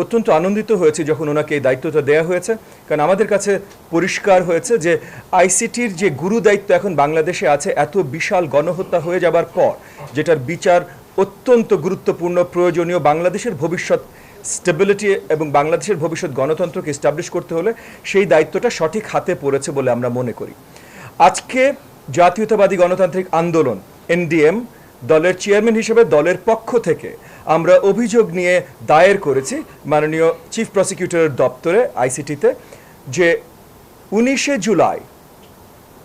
অত্যন্ত আনন্দিত হয়েছি যখন ওনাকে এই দায়িত্বটা দেওয়া হয়েছে। কারণ আমাদের কাছে পরিষ্কার হয়েছে যে আইসিটির যে গুরু দায়িত্ব এখন বাংলাদেশে আছে, এত বিশাল গণহত্যা হয়ে যাবার পর, যেটার বিচার অত্যন্ত গুরুত্বপূর্ণ, প্রয়োজনীয় বাংলাদেশের ভবিষ্যৎ স্টেবিলিটি এবং বাংলাদেশের ভবিষ্যৎ গণতন্ত্রকে এস্টাবলিশ করতে হলে সেই দায়িত্বটা সঠিক হাতে পড়েছে বলে আমরা মনে করি। আজকে জাতীয়তাবাদী গণতান্ত্রিক আন্দোলন, এনডিএম দলের চেয়ারম্যান হিসেবে দলের পক্ষ থেকে আমরা অভিযোগ নিয়ে দায়ের করেছি মাননীয় চিফ প্রসিকিউটরের দপ্তরে, আইসিটিতে, যে উনিশে জুলাই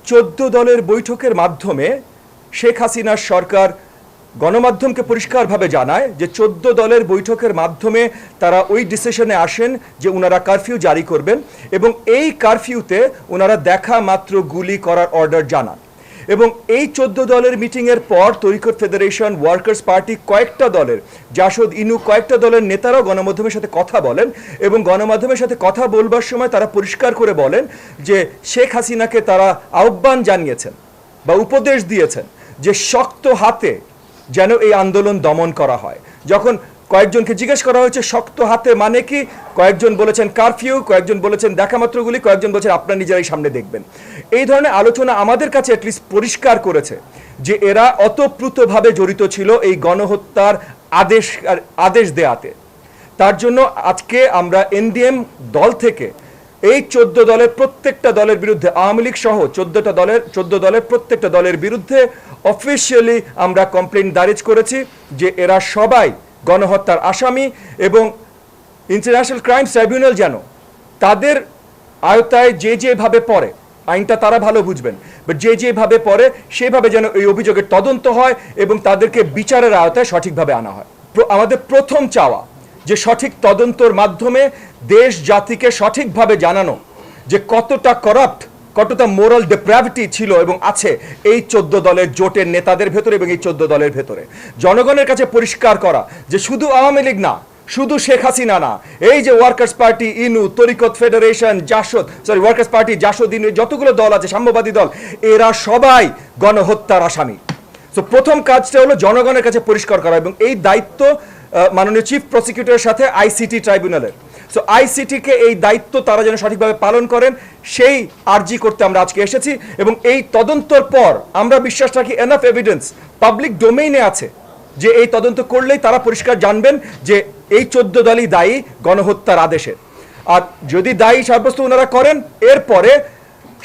চোদ্দ দলের বৈঠকের মাধ্যমে শেখ হাসিনার সরকার গণমাধ্যমকে পরিষ্কারভাবে জানায় যে চোদ্দ দলের বৈঠকের মাধ্যমে তারা ওই ডিসিশনে আসেন যে ওনারা কারফিউ জারি করবেন এবং এই কারফিউতে ওনারা দেখা মাত্র গুলি করার অর্ডার জানান। এবং এই চোদ্দ দলের মিটিংয়ের পর তরিকত ফেডারেশন ওয়ার্কার্স পার্টি কয়েকটা দলের, জাসদ ইনু কয়েকটা দলের নেতারাও গণমাধ্যমের সাথে কথা বলেন এবং গণমাধ্যমের সাথে কথা বলবার সময় তারা পরিষ্কার করে বলেন যে শেখ হাসিনাকে তারা আহ্বান জানিয়েছেন বা উপদেশ দিয়েছেন যে শক্ত হাতে যেন এই আন্দোলন দমন করা হয়। যখন কয়েকজনকে জিজ্ঞেস করা হয়েছে, শক্ত হাতে মানে কি? কয়েকজন বলেছেন কারফিউ কয়েকজন বলেছেন দেখামাত্রগুলি কয়েকজন বলেছেন আপনার নিজেরাই সামনে দেখবেন। এই ধরনের আলোচনা আমাদের কাছে অ্যাটলিস্ট পরিষ্কার করেছে যে এরা অতপ্রুতভাবে জড়িত ছিল এই গণহত্যার আদেশ আদেশ দেয়াতে। তার জন্য আজকে আমরা এনডিএম দল থেকে এই চোদ্দ দলের প্রত্যেকটা দলের বিরুদ্ধে, আওয়ামী লীগ সহ চোদ্দটা দলের, চোদ্দ দলের প্রত্যেকটা দলের বিরুদ্ধে অফিসিয়ালি আমরা কমপ্লেন দারিজ করেছি যে এরা সবাই গণহত্যার আসামি এবং ইন্টারন্যাশনাল ক্রাইম ট্রাইব্যুনাল যেন তাদের আয়তায় যে যেভাবে পড়ে, আইনটা তারা ভালো বুঝবেন বাট যে যেভাবে পড়ে, সেভাবে যেন এই অভিযোগের তদন্ত হয় এবং তাদেরকে বিচারের আয়তায় সঠিকভাবে আনা হয়। আমাদের প্রথম চাওয়া যে সঠিক তদন্তর মাধ্যমে দেশ জাতিকে সঠিকভাবে জানানো যে কতটা করাপ্ট কতটা মোরাল ডেপ্রাভিটি ছিল এবং আছে এই চোদ্দ দলের জোটের নেতাদের ভেতরে এবং এই চোদ্দ দলের ভেতরে? জনগণের কাছে পরিষ্কার করা যে শুধু আওয়ামী লীগ না, শুধু শেখ হাসিনা না, এই যে workers party Inu, Tariqat federation JASAD sorry workers party JASAD, Inu, যতগুলো দল আছে, সাম্যবাদী দল, এরা সবাই গণহত্যার আসামি। তো প্রথম কাজটা হলো জনগণের কাছে পরিষ্কার করা এবং এই দায়িত্ব মাননীয় চিফ প্রসিকিউটরের সাথে আইসিটি ট্রাইব্যুনালের সো আইসিটিকে এই দায়িত্ব তারা যেন সঠিকভাবে পালন করেন, সেই আর্জি করতে আমরা আজকে এসেছি এবং এই তদন্তর পর আমরা বিশ্বাস রাখি এনাফ এভিডেন্স পাবলিক ডোমেইনে আছে যে এই তদন্ত করলেই তারা পরিষ্কার জানবেন যে এই চোদ্দ দলই দায়ী গণহত্যার আদেশের আর যদি দায়ী সাব্যস্ত ওনারা করেন, এরপরে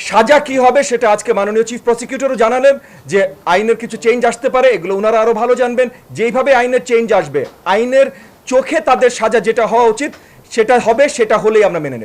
সাজা কি হবে সেটা আজকে মাননীয় চিফ প্রসিকিউটরও জানালেন যে আইনের কিছু চেঞ্জ আসতে পারে, এগুলো ওনারা আরও ভালো জানবেন। যেইভাবে আইনের চেঞ্জ আসবে, আইনের চোখে তাদের সাজা যেটা হওয়া উচিত সেটা হবে সেটা হলেই আমরা মেনে নেব।